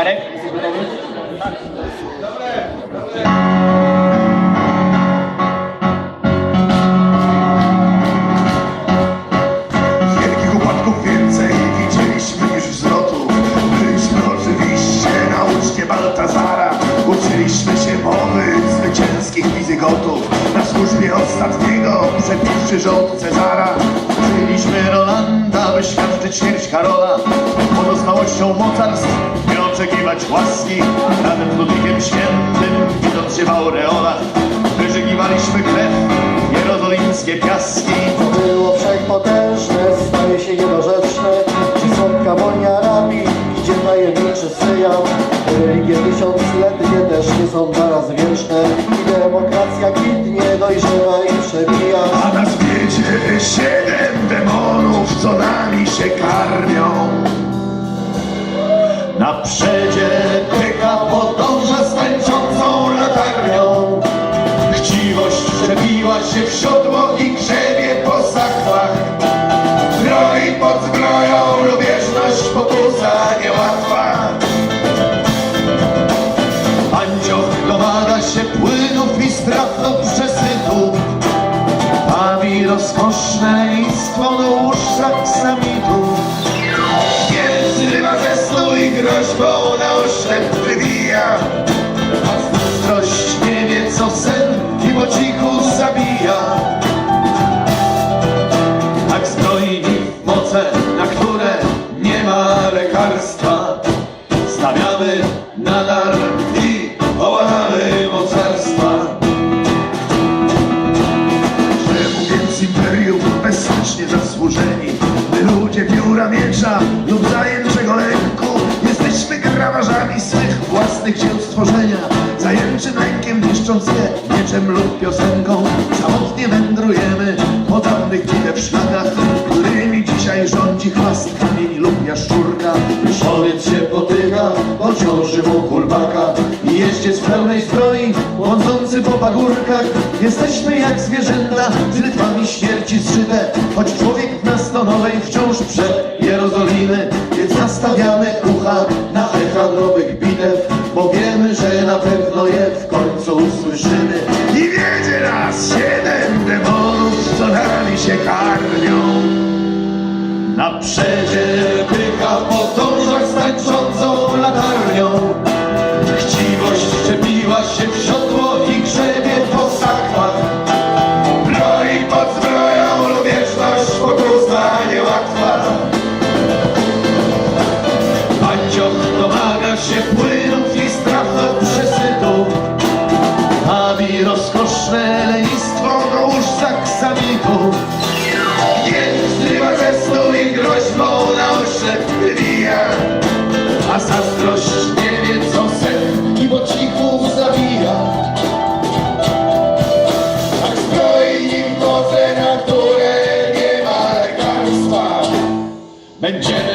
Marek? Byliśmy oczywiście na uczcie Baltazara. Uczyliśmy się mowy zwycięskich wizygotów Na służbie ostatniego przepiszy rząd Cezara. Uczyliśmy Rolanda, by świadczyć śmierć Karola. Pozostałością mocarstw oczekiwać łaski Nawet Ludwikiem Świętym widząc się w aureolach. Wyżygiwaliśmy krew, jerozolimskie piaski. To było wszechpotężne, staje się niedorzeczne Ci słodka monia rabi, idzie tajemniczy syjam Religie tysiącletnie też nie są naraz wieczne. I demokracja kwitnie, dojrzewa i przebija. A na świecie siedem demonów, przedzie pyka podąża z tańczącą latarnią. Chciwość przebiła się w siodło i grzebie po zachwach. Broi pod zbroją, lubieżność pokusa niełatwa. Andzioch domaga się płynów i straw do przesytu. Bawi rozkoszne listwo do łóż saksamitów. Groźbą na oślep wybija. A nie wie co sen i po cichu zabija. Tak zbroi w moce, na które nie ma lekarstwa. Stawiamy nadar lub piosenką Samotnie wędrujemy po dawnych bitew szlakach Którymi dzisiaj rządzi chwast kamień lub jaszczurka Szoliec się potyka, bo ciąży mu kulbaka I jeździec w pełnej zbroi, błądzący po pagórkach. Jesteśmy jak zwierzęta, z rytmami śmierci zżyte Choć człowiek na stonowej wciąż przed Jerozolimy. Więc nastawiamy ucha na echa nowych bitew Bo wiemy, że na pewno je na przedzie pyka podąża z tańczącą latarnią. Chciwość czepiła się w siodło i grzebie po sakwach Broi pod zbroją lubieżność pokusa niełatwa. Andzioch domaga się płynów i straw do przesytu Bawi rozkoszne lenistwo do łóż saksamitu mentioned